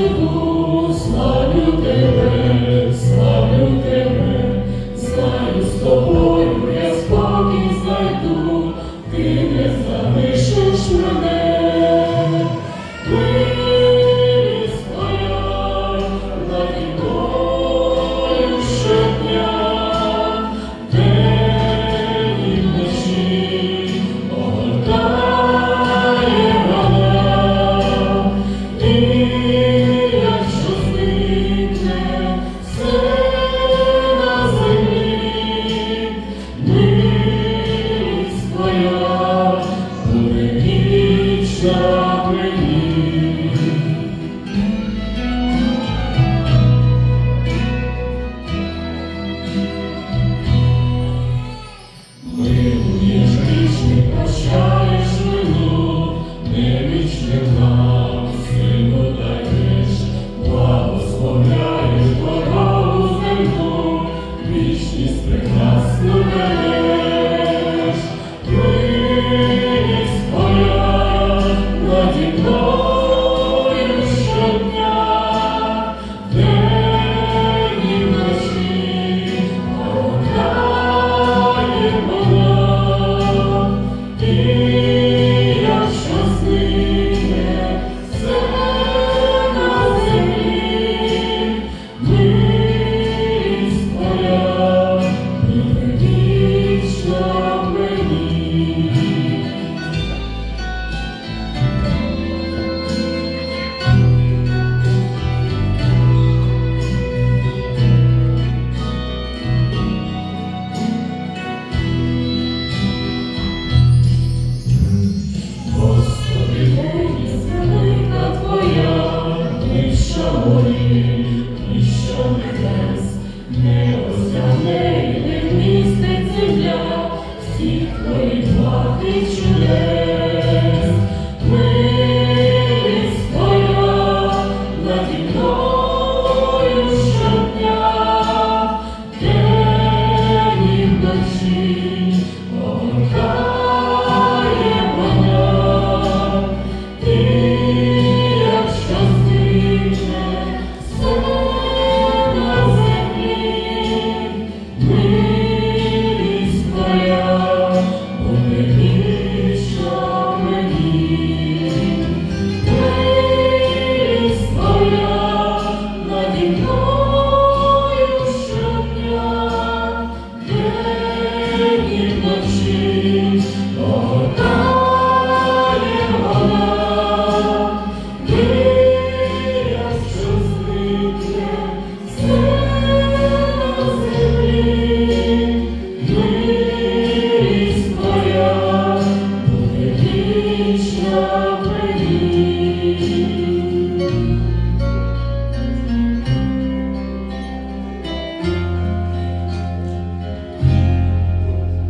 you. Твоїх, і що не розгляне, не містить земля, всіх твоїх благ і чудес. Милість твоя наді мною щодня, день і.